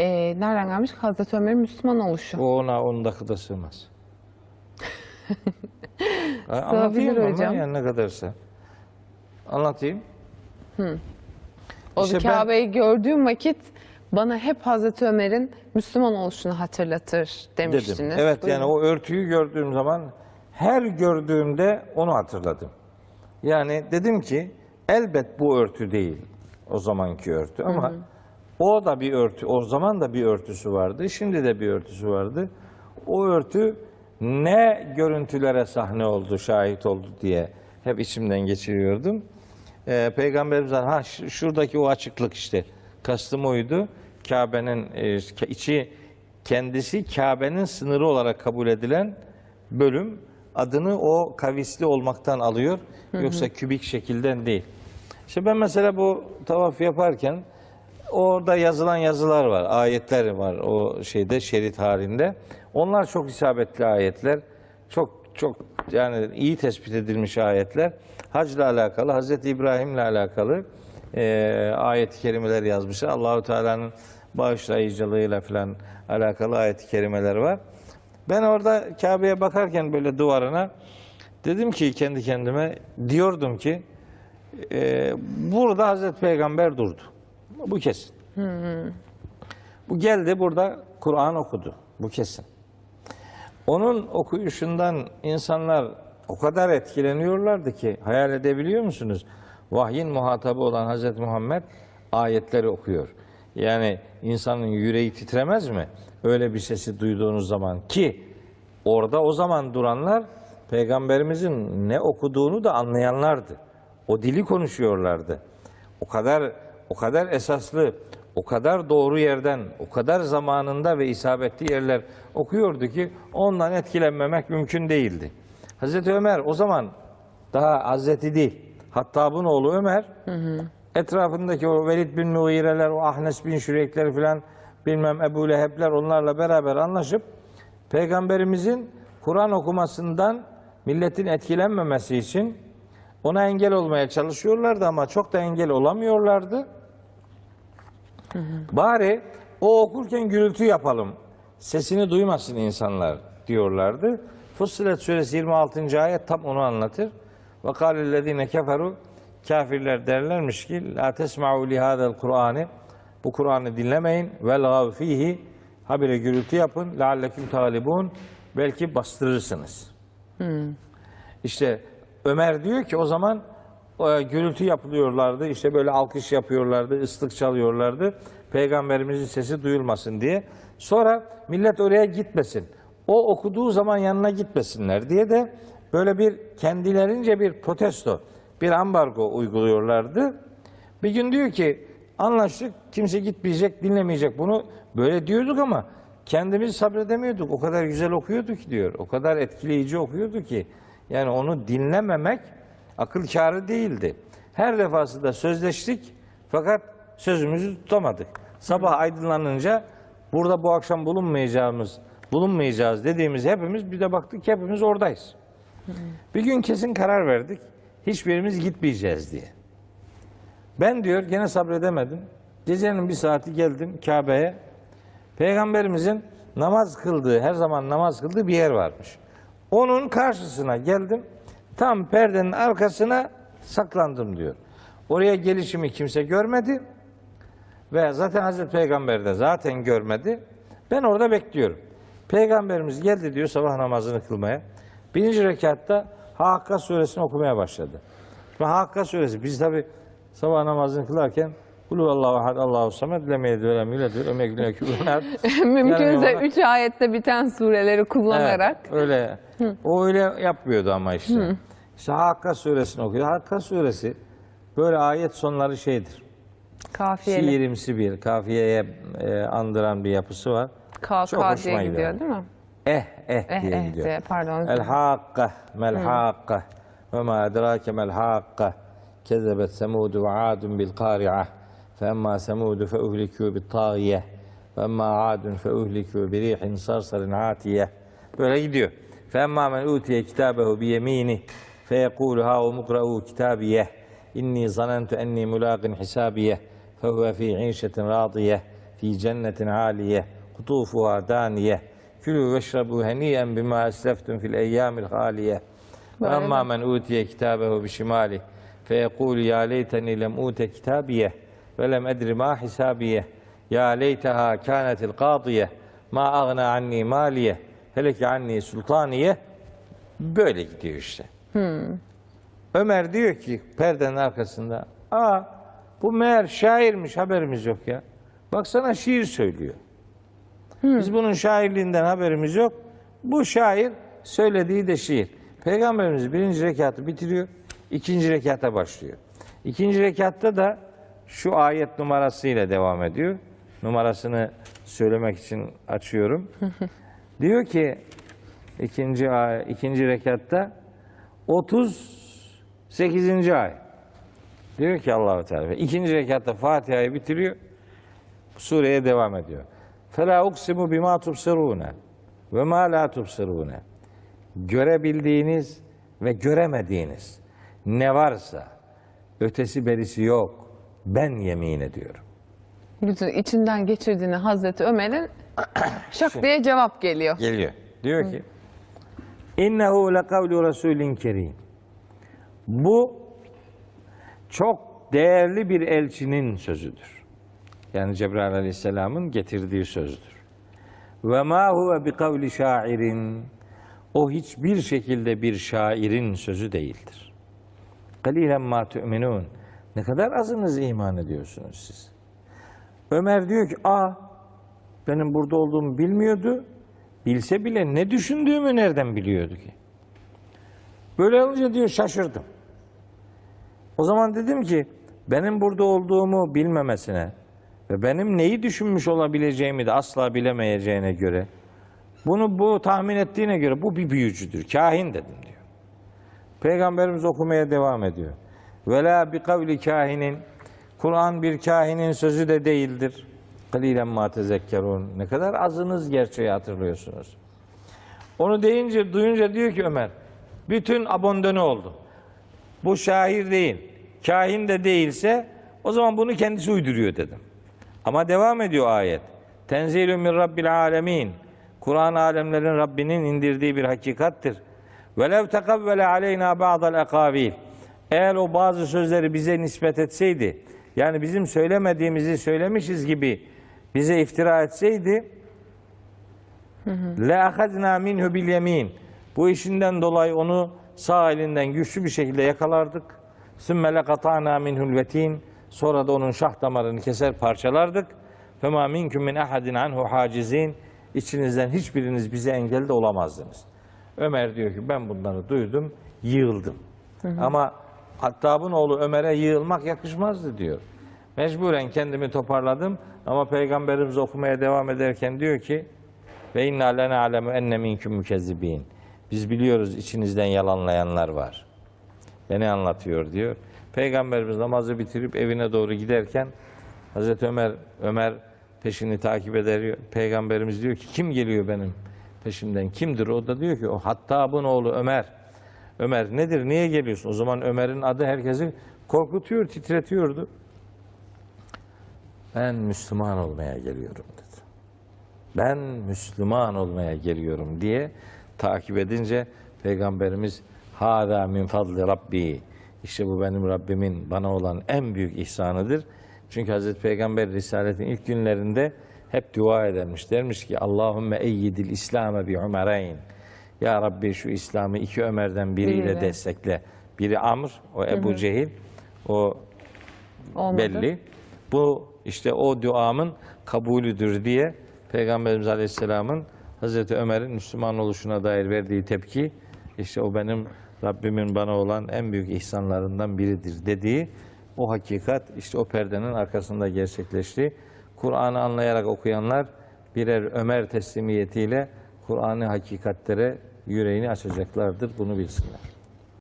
e, nereden gelmiş? Hazreti Ömer'in Müslüman oluşu. O ona 10 dakikada sığmaz. Anlatayım Sığabilir ama hocam. yani ne kadarsa. Anlatayım. O İşte ben- Kabe'yi gördüğüm vakit bana hep Hazreti Ömer'in Müslüman oluşunu hatırlatır Dedim. demiştiniz. Evet Buyurun. yani o örtüyü gördüğüm zaman her gördüğümde onu hatırladım. Yani dedim ki elbet bu örtü değil o zamanki örtü ama o da bir örtü, o zaman da bir örtüsü vardı, şimdi de bir örtüsü vardı. O örtü ne görüntülere sahne oldu, şahit oldu diye hep içimden geçiriyordum. Ee, Peygamberimiz ha şuradaki o açıklık işte kastım oydu. Kabe'nin e, içi kendisi Kabe'nin sınırı olarak kabul edilen bölüm adını o kavisli olmaktan alıyor. Yoksa kübik şekilden değil. İşte ben mesela bu tavaf yaparken orada yazılan yazılar var, ayetler var o şeyde şerit halinde. Onlar çok isabetli ayetler. Çok çok yani iyi tespit edilmiş ayetler. Hacla alakalı, Hazreti İbrahim'le alakalı e, ayet-i kerimeler yazmışlar. Allahu Teala'nın bağışlayıcılığıyla falan alakalı ayet-i kerimeler var. Ben orada Kabe'ye bakarken böyle duvarına dedim ki kendi kendime diyordum ki e, burada Hazreti Peygamber durdu. Bu kesin. Bu geldi burada Kur'an okudu. Bu kesin. Onun okuyuşundan insanlar o kadar etkileniyorlardı ki hayal edebiliyor musunuz? Vahyin muhatabı olan Hazreti Muhammed ayetleri okuyor. Yani insanın yüreği titremez mi? Öyle bir sesi duyduğunuz zaman ki orada o zaman duranlar peygamberimizin ne okuduğunu da anlayanlardı. O dili konuşuyorlardı. O kadar o kadar esaslı, o kadar doğru yerden, o kadar zamanında ve isabetli yerler okuyordu ki ondan etkilenmemek mümkün değildi. Hazreti Ömer o zaman daha Hazreti değil, Hattab'ın oğlu Ömer etrafındaki o Velid bin Mugireler, o Ahnes bin Şüreykler filan bilmem Ebu Leheb'ler onlarla beraber anlaşıp Peygamberimizin Kur'an okumasından milletin etkilenmemesi için ona engel olmaya çalışıyorlardı ama çok da engel olamıyorlardı. Bari o okurken gürültü yapalım. Sesini duymasın insanlar diyorlardı. Fussilet suresi 26. ayet tam onu anlatır. Ve kâlellezîne keferu kafirler derlermiş ki la tesma'u li hâzel Kur'an'ı bu Kur'an'ı dinlemeyin vel gav fihi habire gürültü yapın leallekum talibun belki bastırırsınız. İşte Ömer diyor ki o zaman gürültü yapılıyorlardı. işte böyle alkış yapıyorlardı, ıslık çalıyorlardı. Peygamberimizin sesi duyulmasın diye. Sonra millet oraya gitmesin. O okuduğu zaman yanına gitmesinler diye de böyle bir kendilerince bir protesto, bir ambargo uyguluyorlardı. Bir gün diyor ki anlaştık kimse gitmeyecek, dinlemeyecek bunu. Böyle diyorduk ama kendimiz sabredemiyorduk. O kadar güzel okuyordu ki diyor. O kadar etkileyici okuyordu ki. Yani onu dinlememek akıl kârı değildi. Her defasında sözleştik fakat sözümüzü tutamadık. Sabah aydınlanınca burada bu akşam bulunmayacağımız, bulunmayacağız dediğimiz hepimiz bir de baktık hepimiz oradayız. Bir gün kesin karar verdik. Hiçbirimiz gitmeyeceğiz diye. Ben diyor gene sabredemedim. Gecenin bir saati geldim Kabe'ye. Peygamberimizin namaz kıldığı, her zaman namaz kıldığı bir yer varmış. Onun karşısına geldim. Tam perdenin arkasına saklandım diyor. Oraya gelişimi kimse görmedi. Ve zaten Hazreti Peygamber de zaten görmedi. Ben orada bekliyorum. Peygamberimiz geldi diyor sabah namazını kılmaya. Birinci rekatta Hakka suresini okumaya başladı. Ve Hakka suresi biz tabi sabah namazını kılarken Kulu Allahu ahad Allahu samed lem yelid ve lem yulad ve lem yekun lehu kufuven ahad. Mümkünse üç ayette biten sureleri kullanarak. Evet, öyle. O öyle yapmıyordu ama işte. İşte Hakka suresini okuyor. Hakka suresi böyle ayet sonları şeydir. Kafiyeli. Şiirimsi bir, kafiyeye e, andıran bir yapısı var. Çok KK hoşuma diye gidiyor. değil mi? Eh eh Eh diye eh gidiyor. diye pardon. El hakka mel hakka ve ma edrake mel hakka kezebet semud ve adun bil kari'ah fe emma semud fe uhlikû bit tâgiyeh ve emma adun fe uhlikû bi rihin sarsarin atiyeh böyle gidiyor. Fe emma men utiye kitabehu bi yemini فيقول ها اقرأوا كتابيه. إني ظننت أني ملاق حسابيه. فهو في عيشة راضية في جنة عالية قطوفها دانية. كلوا واشربوا هنيئا بما أسلفتم في الأيام الخالية. وأما من أوتي كتابه بشماله فيقول يا ليتني لم أوت كتابيه ولم أدر ما حسابيه. يا ليتها كانت القاضية ما أغنى عني ماليه. هلك عني سلطانيه. böyle gidiyor işte. Ömer diyor ki perdenin arkasında aa bu meğer şairmiş haberimiz yok ya. Baksana şiir söylüyor. Biz bunun şairliğinden haberimiz yok. Bu şair söylediği de şiir. Peygamberimiz birinci rekatı bitiriyor. ikinci rekata başlıyor. İkinci rekatta da şu ayet numarasıyla devam ediyor. Numarasını söylemek için açıyorum. diyor ki ikinci ikinci rekatta 38. ay. Diyor ki Allahu Teala. İkinci rekatta Fatiha'yı bitiriyor. Sureye devam ediyor. Fela uksimu bima tubsirune ve ma la tubsirune. Görebildiğiniz ve göremediğiniz ne varsa ötesi berisi yok. Ben yemin ediyorum. Bütün içinden geçirdiğini Hazreti Ömer'in şak diye cevap geliyor. Geliyor. Diyor ki İnnehu lekavlu Resulin kerim. Bu çok değerli bir elçinin sözüdür. Yani Cebrail Aleyhisselam'ın getirdiği sözdür. Ve ma huve bi kavli şairin. O hiçbir şekilde bir şairin sözü değildir. Kalilen ma tu'minun. Ne kadar azınız iman ediyorsunuz siz. Ömer diyor ki, aa benim burada olduğumu bilmiyordu. Bilse bile ne düşündüğümü nereden biliyordu ki? Böyle olunca diyor şaşırdım. O zaman dedim ki benim burada olduğumu bilmemesine ve benim neyi düşünmüş olabileceğimi de asla bilemeyeceğine göre bunu bu tahmin ettiğine göre bu bir büyücüdür. Kahin dedim diyor. Peygamberimiz okumaya devam ediyor. Vela bi kavli kahinin Kur'an bir kahinin sözü de değildir. Kalilen ma tezekkerun. Ne kadar azınız gerçeği hatırlıyorsunuz. Onu deyince, duyunca diyor ki Ömer, bütün abondone oldu. Bu şair değil, kahin de değilse o zaman bunu kendisi uyduruyor dedim. Ama devam ediyor ayet. Tenzilü min rabbil alemin. Kur'an alemlerin Rabbinin indirdiği bir hakikattir. Velev tekavvele aleyna ba'dal ekavil. Eğer o bazı sözleri bize nispet etseydi, yani bizim söylemediğimizi söylemişiz gibi bize iftira etseydi, le ahazna minhu bil yemin. Bu işinden dolayı onu sağ elinden güçlü bir şekilde yakalardık. Sümme lekata'na minhul vetin. Sonra da onun şah damarını keser parçalardık. Fema minkum min ahadin anhu hacizin. İçinizden hiçbiriniz bize engel de olamazdınız. Ömer diyor ki ben bunları duydum, yığıldım. Ama Hattab'ın oğlu Ömer'e yığılmak yakışmazdı diyor. Mecburen kendimi toparladım ama Peygamberimiz okumaya devam ederken diyor ki ve inna lena alemu enne minkum mükezzibin. Biz biliyoruz içinizden yalanlayanlar var. Beni anlatıyor diyor. Peygamberimiz namazı bitirip evine doğru giderken Hazreti Ömer Ömer peşini takip eder. Peygamberimiz diyor ki kim geliyor benim peşimden? Kimdir? O da diyor ki o Hattab'ın oğlu Ömer. Ömer nedir? Niye geliyorsun? O zaman Ömer'in adı herkesi korkutuyor, titretiyordu. Ben Müslüman olmaya geliyorum dedi. Ben Müslüman olmaya geliyorum diye takip edince Peygamberimiz Hâdâ min fadli Rabbi. İşte bu benim Rabbimin bana olan en büyük ihsanıdır. Çünkü Hazreti Peygamber Risaletin ilk günlerinde hep dua edermiş. Dermiş ki Allahümme eyyidil İslam'e bi umereyn. Ya Rabbi şu İslam'ı iki Ömer'den biriyle Biriyle. destekle. Biri Amr, o Ebu Cehil, o Olmadı. belli. Bu işte o duamın kabulüdür diye Peygamberimiz Aleyhisselam'ın Hazreti Ömer'in Müslüman oluşuna dair verdiği tepki işte o benim Rabbimin bana olan en büyük ihsanlarından biridir dediği o hakikat işte o perdenin arkasında gerçekleşti. Kur'an'ı anlayarak okuyanlar birer Ömer teslimiyetiyle Kur'an'ı hakikatlere yüreğini açacaklardır. Bunu bilsinler.